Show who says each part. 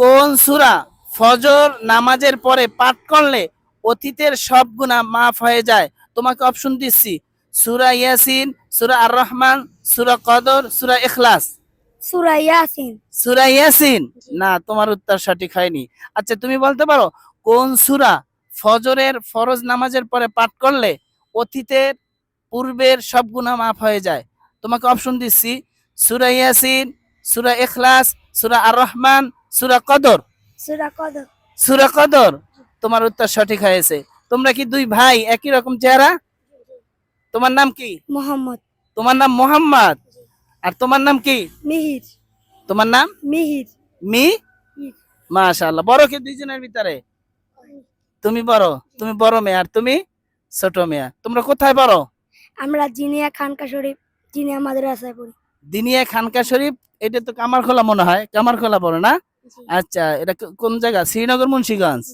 Speaker 1: কোন সুরা ফজর নামাজের পরে পাঠ করলে অতীতের সব গুনাহ মাফ হয়ে যায়? তোমাকে অপশন দিচ্ছি। সুরা ইয়াসিন সুরা আর রহমান সুরা কদর সূরা ইখলাস।
Speaker 2: সুরা ইয়াসিন।
Speaker 1: সূরা ইয়াসিন? না তোমার উত্তর সঠিক হয়নি। আচ্ছা তুমি বলতে পারো কোন সূরা ফজরের ফরজ নামাজের পরে পাঠ করলে অতীতের পূর্বের সব গুনাহ মাফ হয়ে যায়? তোমাকে অপশন দিচ্ছি। সূরা ইয়াসিন সূরা ইখলাস সূরা আর রহমান সূরা কদর?
Speaker 2: সুরা কদর।
Speaker 1: সূরা কদর? তোমার উত্তর সঠিক হয়েছে। তোমরা কি দুই ভাই একই রকম চেহারা? তোমার নাম কি?
Speaker 2: মোহাম্মদ।
Speaker 1: তোমার নাম মোহাম্মদ। আর তোমার নাম কি?
Speaker 2: মিহির।
Speaker 1: তোমার নাম?
Speaker 2: মিহির।
Speaker 1: মি? মাশাআল্লাহ। বড় কে দুইজনের ভিতরে? তুমি বড়। তুমি বড় মেয়ে। আর তুমি? ছোট মেয়ে। তোমরা কোথায় বড়?
Speaker 2: আমরা জিনিয়া খানকা শরীফ জিনিয়া মাদ্রাসায় পড়ি।
Speaker 1: দিনিয়া খানকা শরীফ? এটা তো কামারখোলা মনে হয়। কামারখোলা বড় না? আচ্ছা এটা কোন জায়গা? শ্রীনগর মুন্সিগঞ্জ?